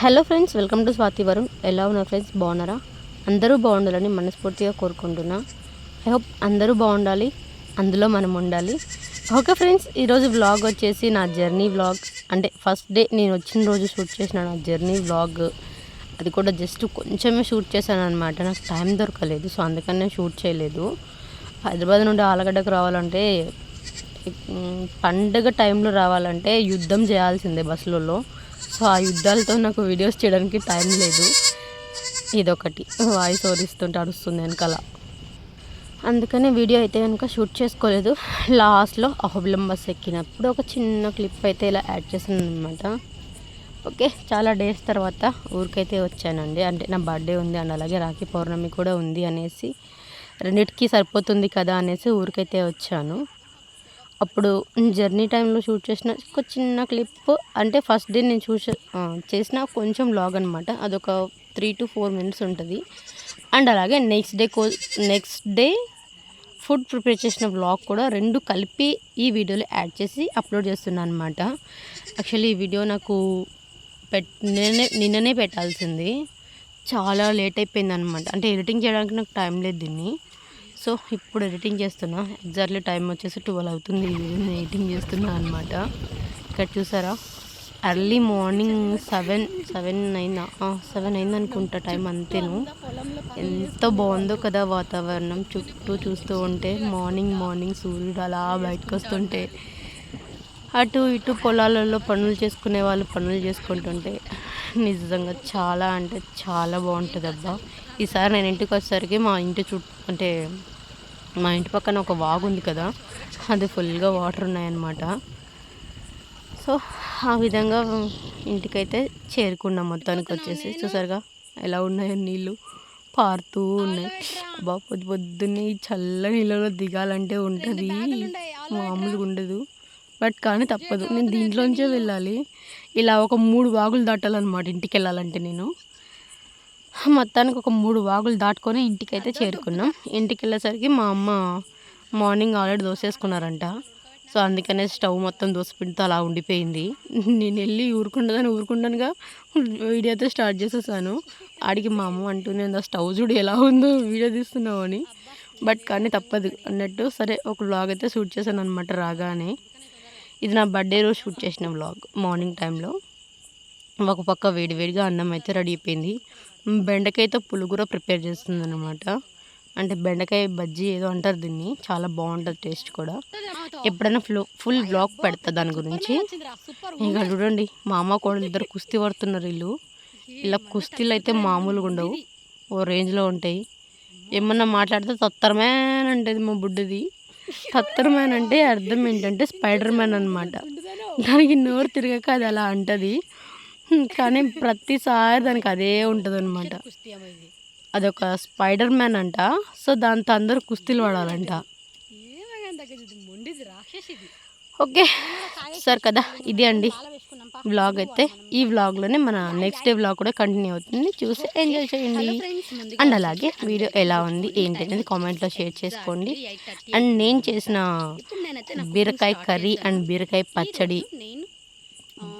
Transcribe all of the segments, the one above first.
Hello friends welcome to Swathi Varun. ఎలా ఉన్నారు friends? బాగున్నారా? అందరూ బాగుండాలని మనస్ఫూర్తిగా కోరుకుంటున్నా. ఐ హోప్ అందరూ బాగుండాలి అందులో మనం ఉండాలి. ఓకే ఫ్రెండ్స్ ఈరోజు వ్లాగ్ వచ్చేసి నా జర్నీ వ్లాగ్ అంటే ఫస్ట్ డే నేను వచ్చిన రోజు షూట్ చేసిన నా జర్నీ వ్లాగ్ అది కూడా జస్ట్ కొంచెమే షూట్ చేశాను అనమాట నాకు టైం దొరకలేదు సో అందుకని నేను షూట్ చేయలేదు. హైదరాబాద్ నుండి ఆలగడ్డకు రావాలంటే పండగ టైంలో రావాలంటే యుద్ధం చేయాల్సిందే బస్సులలో సో ఆ యుద్ధాలతో నాకు వీడియోస్ చేయడానికి టైం లేదు. ఇదొకటి. వాయిస్ ఓరిస్తుంటే అరుస్తుంది వెనకాల. అందుకనే వీడియో అయితే కనుక షూట్ చేసుకోలేదు. లాస్ట్లో అహోబిలం బస్ ఎక్కినప్పుడు ఒక చిన్న క్లిప్ అయితే ఇలా యాడ్ చేశాను అనమాట ఓకే చాలా డేస్ తర్వాత ఊరికైతే వచ్చానండి. అంటే నా బర్త్డే ఉంది అండ్ అలాగే రాఖీ పౌర్ణమి కూడా ఉంది అనేసి రెండిటికి సరిపోతుంది కదా అనేసి ఊరికైతే వచ్చాను. అప్పుడు జర్నీ టైంలో షూట్ చేసిన ఒక చిన్న క్లిప్. అంటే ఫస్ట్ డే నేను చూసే చేసిన కొంచెం లాగ్ అనమాట అదొక త్రీ టు ఫోర్ మినిట్స్ ఉంటుంది. అండ్ అలాగే నెక్స్ట్ డే కో నెక్స్ట్ డే ఫుడ్ ప్రిపేర్ చేసిన వ్లాగ్ కూడా రెండు కలిపి ఈ వీడియోలో యాడ్ చేసి అప్లోడ్ చేస్తున్నాను అనమాట యాక్చువల్లీ ఈ వీడియో నాకు పెట్ నిన్ననే నిన్ననే పెట్టాల్సింది. చాలా లేట్ అయిపోయింది అనమాట అంటే ఎడిటింగ్ చేయడానికి నాకు టైం లేదు దీన్ని. సో ఇప్పుడు ఎడిటింగ్ చేస్తున్నా. ఎగ్జాక్ట్లీ టైం వచ్చేసి ట్వెల్వ్ అవుతుంది. ఎడిటింగ్ చేస్తున్నా అనమాట ఇక్కడ చూసారా? ఎర్లీ మార్నింగ్ సెవెన్ సెవెన్ అయిందా సెవెన్ అయింది అనుకుంటా టైం అంతేను. ఎంత బాగుందో కదా వాతావరణం. చుట్టూ చూస్తూ ఉంటే మార్నింగ్ మార్నింగ్ సూర్యుడు అలా బయటకు వస్తుంటే. అటు ఇటు పొలాలలో పనులు చేసుకునే వాళ్ళు పనులు చేసుకుంటుంటే నిజంగా చాలా అంటే చాలా బాగుంటుంది అబ్బా ఈసారి నేను ఇంటికి వచ్చేసరికి మా ఇంటి చుట్టూ అంటే మా ఇంటి పక్కన ఒక వాగు ఉంది కదా అది ఫుల్గా వాటర్ ఉన్నాయన్నమాట. సో ఆ విధంగా ఇంటికైతే చేరుకున్నాం మొత్తానికి వచ్చేసి. చూసారుగా ఎలా ఉన్నాయో నీళ్ళు పారుతూ ఉన్నాయి. అబ్బా పొద్దు పొద్దున్నే ఈ చల్ల నీళ్ళలో దిగాలంటే ఉంటుంది. మామూలుగా ఉండదు. బట్ కానీ తప్పదు. నేను దీంట్లోంచే వెళ్ళాలి. ఇలా ఒక మూడు వాగులు దాటాలన్నమాట ఇంటికి వెళ్ళాలంటే నేను. మొత్తానికి ఒక మూడు వాగులు దాటుకొని ఇంటికి అయితే చేరుకున్నాం. ఇంటికి వెళ్ళేసరికి మా అమ్మ మార్నింగ్ ఆల్రెడీ దోసేసుకున్నారంట. సో అందుకనే స్టవ్ మొత్తం దోసపిండితో అలా ఉండిపోయింది. నేను వెళ్ళి ఊరుకుండదని ఊరుకుండానుగా వీడియో అయితే స్టార్ట్ చేసేసాను. ఆడికి మా అమ్మ అంటుంది "ఆ స్టవ్ చూడు ఎలా ఉందో వీడియో తీస్తున్నావు అని. బట్ కానీ తప్పదు అన్నట్టు సరే ఒక బ్లాగ్ అయితే షూట్ చేశాను అనమాట రాగానే. ఇది నా బర్త్డే రోజు షూట్ చేసిన వ్లాగ్ మార్నింగ్ టైంలో ఒక పక్క వేడివేడిగా అన్నం అయితే రెడీ అయిపోయింది. బెండకాయతో పులుగుర ప్రిపేర్ చేస్తుంది అనమాట అంటే బెండకాయ బజ్జీ ఏదో అంటారు దీన్ని. చాలా బాగుంటుంది టేస్ట్ కూడా. ఎప్పుడైనా ఫ్లో ఫుల్ బ్లాగ్ పెడతా దాని గురించి. ఇంకా చూడండి మామ కోడలు ఇద్దరు కుస్తీ పడుతున్నారు వీళ్ళు ఇలా కుస్తీలు అయితే మామూలుగా ఉండవు. ఓ రేంజ్లో ఉంటాయి. ఏమన్నా మాట్లాడితే తత్తరమేన్ అంటది మా బుడ్డది. తత్తరమేన్ అంటే అర్థం ఏంటంటే స్పైడర్ మ్యాన్ అనమాట దానికి నోరు తిరగక అది అలా అంటది. కానీ ప్రతిసారి దానికి అదే ఉంటుంది అనమాట అదొక స్పైడర్ మ్యాన్ అంట. సో దాంతో అందరూ కుస్తీలు పడాలంట. ఓకే. సార్ కదా ఇది అండి వ్లాగ్ అయితే. ఈ వ్లాగ్లోనే మన నెక్స్ట్ డే వ్లాగ్ కూడా కంటిన్యూ అవుతుంది. చూసి ఎంజాయ్ చేయండి. అండ్ అలాగే వీడియో ఎలా ఉంది ఏంటి అనేది కామెంట్లో షేర్ చేసుకోండి. అండ్ నేను చేసిన బీరకాయ కర్రీ అండ్ బీరకాయ పచ్చడి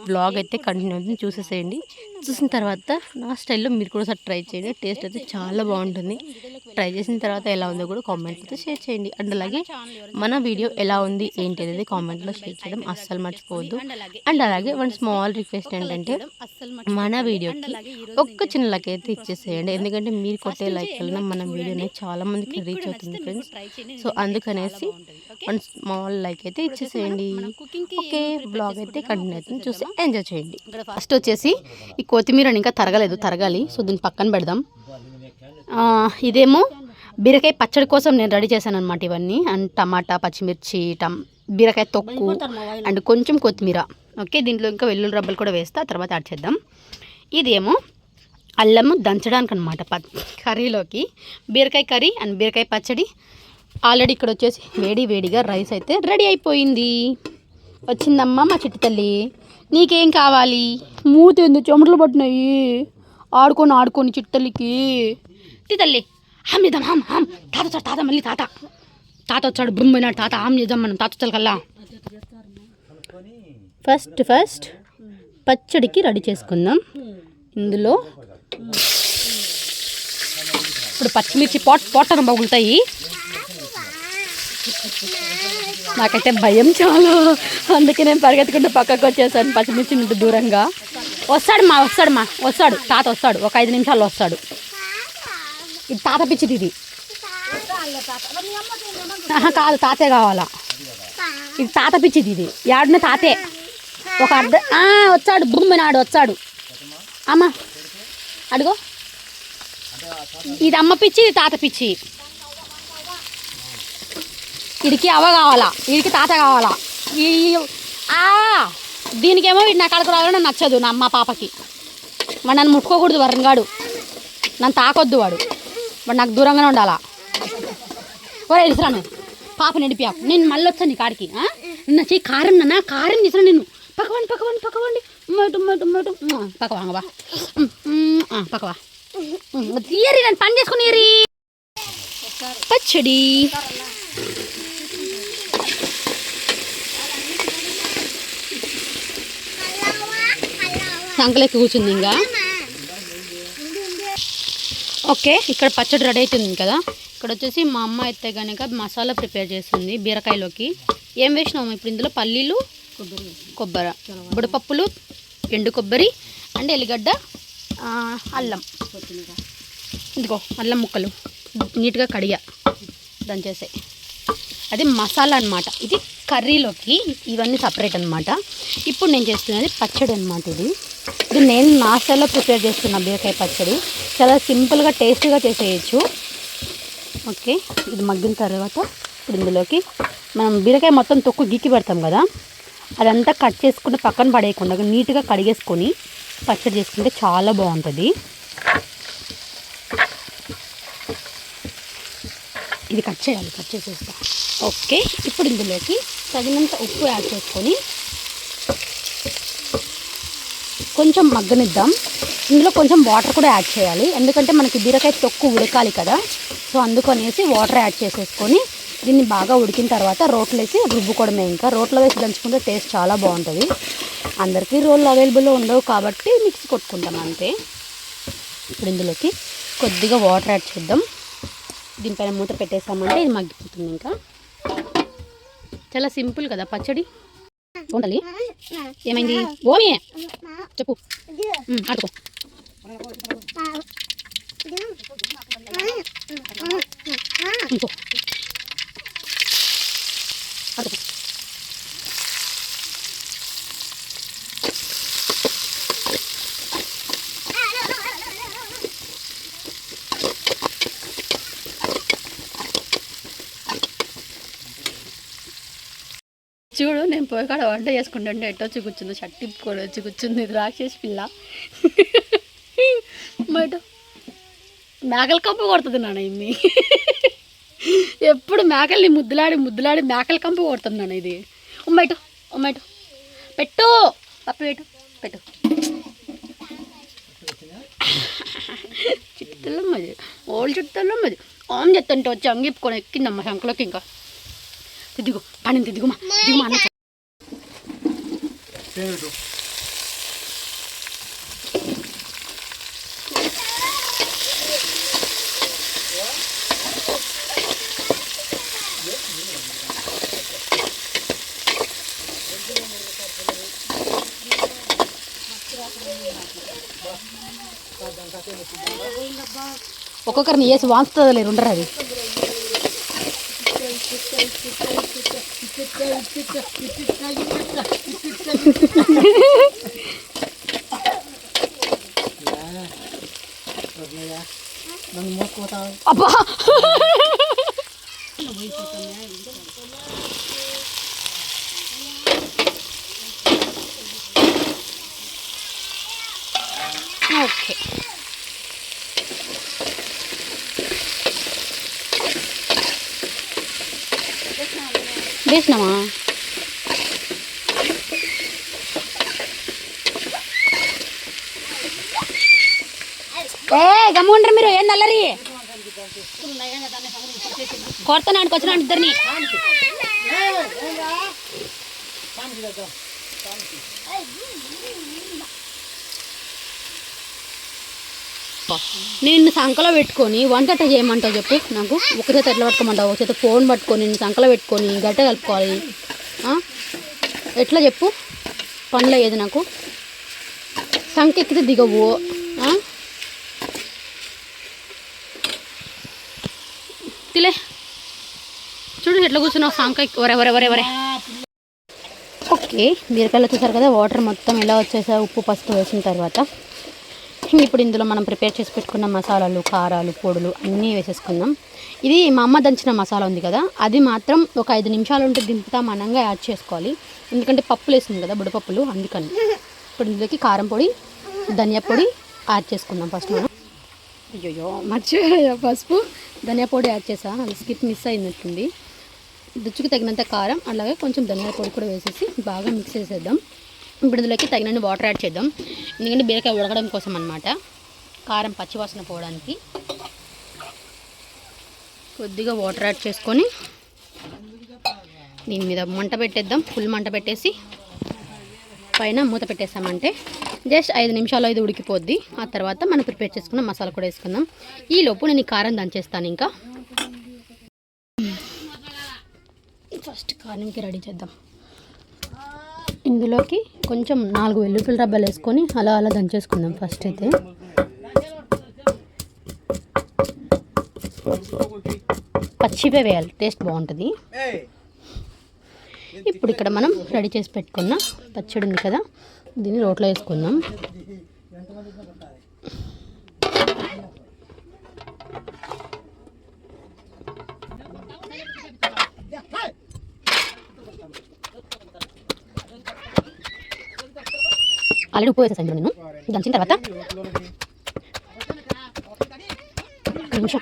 బ్లాగ్ అయితే కంటిన్యూ అవుతుంది చూసేసేయండి. చూసిన తర్వాత నా స్టైల్లో మీరు కూడా ఒకసారి ట్రై చేయండి. టేస్ట్ అయితే చాలా బాగుంటుంది. ట్రై చేసిన తర్వాత ఎలా ఉందో కూడా కామెంట్ అయితే షేర్ చేయండి. అండ్ అలాగే మన వీడియో ఎలా ఉంది ఏంటి అనేది కామెంట్లో షేర్ చేయడం అస్సలు మర్చిపోవద్దు. అండ్ అలాగే వన్ స్మాల్ రిక్వెస్ట్ ఏంటంటే మన వీడియోకి ఒక్క చిన్న లైక్ అయితే ఇచ్చేసేయండి. ఎందుకంటే మీరు కొట్టే లైక్ వలన మన వీడియో అనేది చాలా మందికి రీచ్ అవుతుంది ఫ్రెండ్స్ సో అందుకనేసి వన్ స్మాల్ లైక్ అయితే ఇచ్చేసేయండి. ఓకే బ్లాగ్ అయితే కంటిన్యూ అవుతుంది చూసి ఎంజాయ్ చేయండి. ఫస్ట్ వచ్చేసి ఈ కొత్తిమీర ఇంకా తరగలేదు తరగాలి. సో దీన్ని పక్కన పెడదాం. ఇదేమో బీరకాయ పచ్చడి కోసం నేను రెడీ చేశాను అనమాట ఇవన్నీ. అండ్ టమాటా పచ్చిమిర్చి టమ్ బీరకాయ తొక్కు అండ్ కొంచెం కొత్తిమీర. ఓకే దీంట్లో ఇంకా వెల్లుల్లి రబ్బలు కూడా వేస్తా తర్వాత యాడ్ చేద్దాం. ఇదేమో అల్లము దంచడానికి అనమాట ప కర్రీలోకి. బీరకాయ కర్రీ అండ్ బీరకాయ పచ్చడి. ఆల్రెడీ ఇక్కడ వచ్చేసి వేడి వేడిగా రైస్ అయితే రెడీ అయిపోయింది. వచ్చిందమ్మా మా చిట్టి తల్లి. నీకేం కావాలి? మూతి ఎందుకు చెమటలు పట్టినాయి. ఆడుకొని ఆడుకొని చిట్టల్లికి. తి తల్లి. హామ్ చేద్దాం హామ్ హామ్. తాత వచ్చాడు తాత మళ్ళీ తాత. తాత వచ్చాడు బృమ్ పోయినాడు తాత. హామ్ చేద్దాం మనం తాత వచ్చాడు కల్లా. ఫస్ట్ ఫస్ట్ పచ్చడికి రెడీ చేసుకుందాం. ఇందులో ఇప్పుడు పచ్చిమిర్చి పొట్ పొట్టను పగులుతాయి నాకైతే భయం చాలా. అందుకే నేను పరిగెత్తుకుంటూ పక్కకు వచ్చేసాను పచ్చిమిర్చి నుండి దూరంగా. వస్తాడు మా వస్తాడు మా వస్తాడు. తాత వస్తాడు. ఒక ఐదు నిమిషాలు వస్తాడు. ఇది తాత పిచ్చిది ఇది. ఆహా, కాదు తాతే కావాలా? ఇది తాత పిచ్చిది ఇది. యాడున్న తాతే. ఒక అర్ధ ఆ, వచ్చాడు. భూమి నాడు వచ్చాడు. అమ్మ అడుగో. ఇది అమ్మ పిచ్చి ఇది తాత పిచ్చి. వీడికి అవ్వ కావాలా? వీడికి తాత కావాలా? ఈ ఆ దీనికేమో వీడు నా కడకు రావాలని నచ్చదు నా అమ్మ పాపకి. వాడు నన్ను ముట్టుకోకూడదు వరంగాడు నన్ను తాకొద్దు వాడు. వాడు నాకు దూరంగానే ఉండాలా? ఒరే ఇసురాను పాప నడిపాకు నేను మళ్ళీ వచ్చాను నీ కాడికి ఆ? నిన్న చెయ్యి కారం నాన్న కారం తీసురా నేను పక్కవండి పక్కవండి పక్కవండి. మటు మటు మటు పక్కవాంగవా పక్కవా తీయరి నన్ను పని చేసుకుని పచ్చడి. సంకలెక్కి కూర్చుంది ఇంకా. ఓకే ఇక్కడ పచ్చడి రెడీ అవుతుంది కదా. ఇక్కడ వచ్చేసి మా అమ్మ అయితే కనుక మసాలా ప్రిపేర్ చేస్తుంది బీరకాయలోకి. ఏం వేసినాము ఇప్పుడు ఇందులో? పల్లీలు కొబ్బరి. బుడపప్పులు ఎండు కొబ్బరి అండ్ ఎల్లిగడ్డ అల్లం. ఇదిగో అల్లం ముక్కలు. నీట్గా కడిగా దంచేసాయి అది మసాలా అన్నమాట. ఇది కర్రీలోకి ఇవన్నీ సపరేట్ అనమాట ఇప్పుడు నేను చేస్తున్నది పచ్చడి అనమాట ఇది. ఇది నేను నా స్టైల్లో ప్రిపేర్ చేస్తున్నా బీరకాయ పచ్చడి. చాలా సింపుల్గా టేస్టీగా చేసేయచ్చు. ఓకే ఇది మగ్గిన తర్వాత ఇప్పుడు ఇందులోకి మనం బీరకాయ మొత్తం తొక్కు గీకి పెడతాం కదా. అదంతా కట్ చేసుకుని పక్కన పడేయకుండా నీట్గా కడిగేసుకొని పచ్చడి చేసుకుంటే చాలా బాగుంటుంది. ఇది కట్ చేయాలి కట్ చేసేస్తా. ఓకే ఇప్పుడు ఇందులోకి తగినంత ఉప్పు యాడ్ చేసుకొని కొంచెం మగ్గనిద్దాం. ఇందులో కొంచెం వాటర్ కూడా యాడ్ చేయాలి. ఎందుకంటే మనకి బీరకాయ తొక్కు ఉడకాలి కదా. సో అందుకనేసి వాటర్ యాడ్ చేసేసుకొని దీన్ని బాగా ఉడికిన తర్వాత రోట్లో వేసి రుబ్బుకోవడమే ఇంకా. రోట్లో వేసి దంచుకుంటే టేస్ట్ చాలా బాగుంటుంది. అందరికీ రోళ్ళు అవైలబుల్లో ఉండవు కాబట్టి మిక్సీ కొట్టుకుంటాం అంతే. ఇప్పుడు ఇందులోకి కొద్దిగా వాటర్ యాడ్ చేద్దాం. దీనిపైన మూత పెట్టేసామంటే ఇది మగ్గిపోతుంది ఇంకా. చాలా సింపుల్ కదా పచ్చడి. ఉండాలి ఏమైంది? ఓమి. చెప్పు. ఆడుకో. ఇంకో ఆడుకో చూడు నేను పోయి కాడ వంట చేసుకుంటుంటే ఎట్టో వచ్చి కూర్చుంది చట్టిప్పుకొని వచ్చి కూర్చుంది. ఇది రాక్షసి పిల్ల. బయట మేకల కంపు కొడుతుంది నాన్న ఇన్ని. ఎప్పుడు మేకల్ని ముద్దులాడి ముద్దులాడి మేకల కంపు కొడుతుంది నాన్న ఇది. ఉమ్మేటు ఉమ్మేటు పెట్టు పప్పు పెట్టు పెట్టు. చుట్టల్లో మది ఓల్డ్ చుట్టల్లో మది ఆమ్ చెత్తంటే వచ్చి అంగిప్పుకొని ఎక్కిందమ్మ శంకలోకి ఇంకా. దిగు పడింది దిగుమా దిగుమా అన్న ఒక్కొక్కరిని వేసి వాంచుతుంది లేరు ఉండరు అది అబ్బా ఓకే వేసినామా ఏ గమ్ముండ్రు మీరు? ఏం నల్లరి? కొడతాను వచ్చిన ఇద్దరిని. నేను సంకలో పెట్టుకొని వంట ఎట్లా చేయమంటావు చెప్పు. నాకు ఒక చేత ఎట్లా పట్టుకోమంటావు. ఒక చేత ఫోన్ పట్టుకొని నేను సంకలో పెట్టుకొని గట్ట కలుపుకోవాలి. ఎట్లా చెప్పు? పనులు అయ్యేది నాకు? సంక ఎక్కితే దిగవు తిలే. చూడు ఎట్లా కూర్చున్నావు సంక ఎక్కి- ఓకే బీరకాయలు వచ్చేసారు కదా. వాటర్ మొత్తం ఎలా వచ్చేసా ఉప్పు పసుపు వేసిన తర్వాత. ఇప్పుడు ఇందులో మనం ప్రిపేర్ చేసి పెట్టుకున్న మసాలాలు కారాలు పొడులు అన్నీ వేసేసుకుందాం. ఇది మా అమ్మ దంచిన మసాలా ఉంది కదా అది మాత్రం ఒక ఐదు నిమిషాలు ఉంటే దింపుతా మనంగా యాడ్ చేసుకోవాలి. ఎందుకంటే పప్పులు వేసింది కదా బుడపప్పులు అందుకని. ఇప్పుడు ఇందులోకి కారం పొడి ధనియా పొడి యాడ్ చేసుకుందాం ఫస్ట్ మనం. అయ్యో మర్చిపోయా పసుపు? ధనియా పొడి యాడ్ చేసా అది స్కిప్ మిస్ అయినట్టుంది. రుచికి తగినంత కారం అలాగే కొంచెం ధనియా పొడి కూడా వేసేసి బాగా మిక్స్ చేసేద్దాం. ఇప్పుడు ఇందులోకి తగినన్ని వాటర్ యాడ్ చేద్దాం. ఎందుకంటే బీరకాయ ఉడకడం కోసం అనమాట కారం పచ్చివాసన పోవడానికి కొద్దిగా వాటర్ యాడ్ చేసుకొని దీని మీద మంట పెట్టేద్దాం. ఫుల్ మంట పెట్టేసి పైన మూత పెట్టేసామంటే జస్ట్ ఐదు నిమిషాలు ఇది ఉడికిపోద్ది. ఆ తర్వాత మనం ప్రిపేర్ చేసుకున్న మసాలా కూడా వేసుకుందాం. ఈ లోపు నేను ఈ కారం దంచేస్తాను ఇంకా. ఫస్ట్ కారంకి రెడీ చేద్దాం. ఇందులోకి కొంచెం నాలుగు వెల్లుల్లి రబ్బలు వేసుకొని అలా అలా దంచేసుకుందాం ఫస్ట్ అయితే. పచ్చివే వేయాలి టేస్ట్ బాగుంటుంది. ఇప్పుడు ఇక్కడ మనం రెడీ చేసి పెట్టుకున్న పచ్చడి ఉంది కదా దీన్ని రోట్లో వేసుకుందాం. ఆల్రెడీ ఉప్పు వేసేసాను నేను. దంచిన తర్వాత నిమిషం.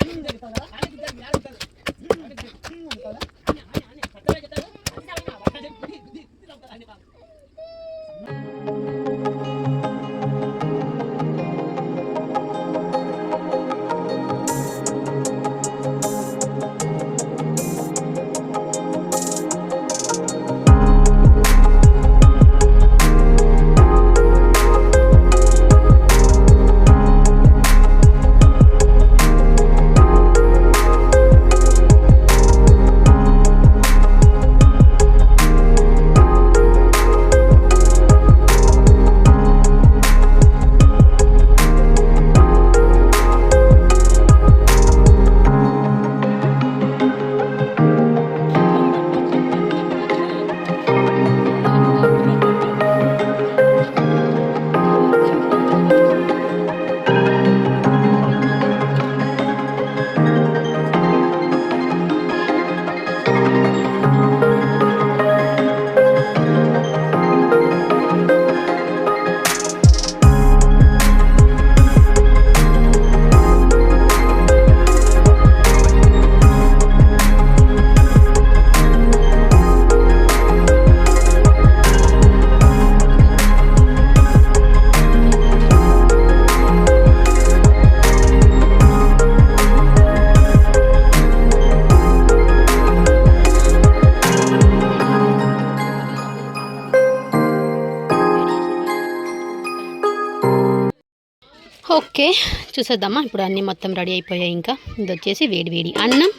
ఓకే చూసేద్దామా? ఇప్పుడు అన్నీ మొత్తం రెడీ అయిపోయాయి ఇంకా. ఇది వచ్చేసి వేడి వేడి అన్నం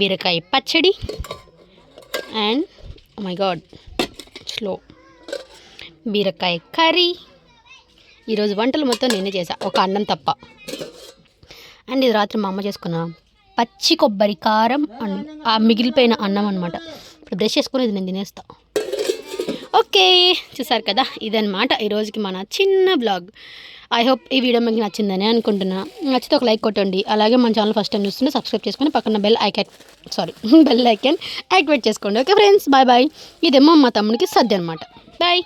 బీరకాయ పచ్చడి అండ్ మై గాడ్ స్లో బీరకాయ కర్రీ. ఈరోజు వంటలు మొత్తం నేనే చేసా ఒక అన్నం తప్ప. అండ్ ఇది రాత్రి మా అమ్మ చేసుకున్న పచ్చి కొబ్బరి కారం అండ్ ఆ మిగిలిపోయిన అన్నం అనమాట ఇప్పుడు బ్రష్ చేసుకుని ఇది నేను తినేస్తాను ఓకే చూసారు కదా? ఇదనమాట ఈరోజుకి మన చిన్న బ్లాగ్. ఐ హోప్ ఈ వీడియో మీకు నచ్చిందని అనుకుంటున్నా. నచ్చితే ఒక లైక్ కొట్టండి. అలాగే మన ఛానల్ ఫస్ట్ టైం చూస్తుంటే సబ్స్క్రైబ్ చేసుకొని పక్కన bell icon sorry bell icon activate చేసుకోండి. ఓకే ఫ్రెండ్స్ బాయ్ బాయ్ ఇదేమో మా తమ్ముడికి సద్ది అనమాట బాయ్